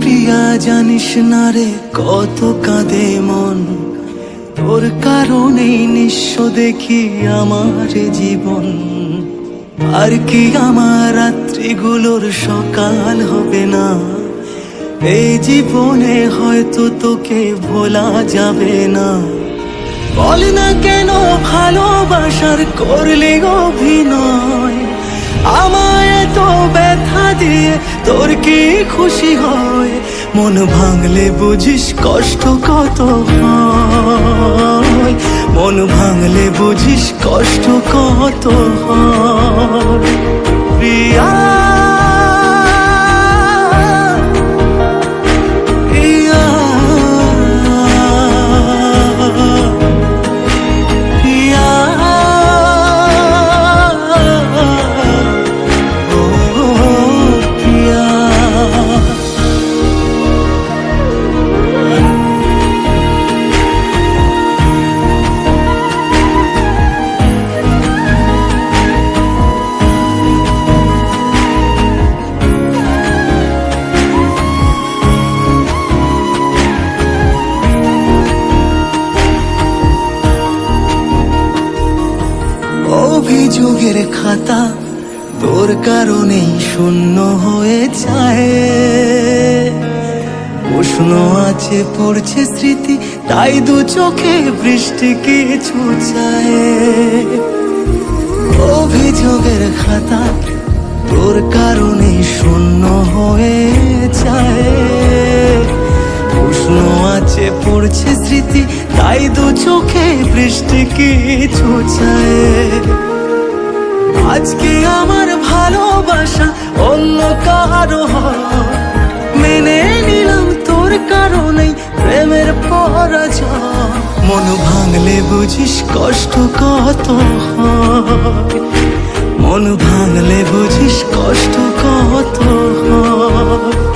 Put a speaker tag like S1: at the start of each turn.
S1: প্রিয়া, জানিস না রে কত কাঁদে মন? তোর কারণেই নিঃস্ব দেখি আমার জীবন। আর কি আমার রাত্রিগুলোর সকাল হবে না? এই জীবনে হয়তো তোকে ভোলা যাবে না। বল না কেন ভালোবাসার করলে অভিনয়? আমায় তো ব্যথা দিয়ে তোর কি খুশি হয়? মন ভাঙলে বুঝিস কষ্ট কত হয়। মন ভাঙলে বুঝিস কষ্ট কত হয়। অভিযোগের খাতা তোর কারণেই শূন্য হয়ে যায়। প্রশ্ন আছে, পড়ছে স্মৃতি, তাই দু চোখে বৃষ্টি কিছু চায়। অভিযোগের খাতা তোর কারণেই শূন্য হয়ে যায়। পড়ছে স্মৃতি, তাই দু চোখে বৃষ্টি কিছু চায়। আজকে আমার ভালোবাসা অন্য কারও মেনে নিলাম তোর কারণেই প্রেমের পরাজয়। মন ভাঙলে বুঝিস কষ্ট কত মন ভাঙলে বুঝিস কষ্ট কত হয়।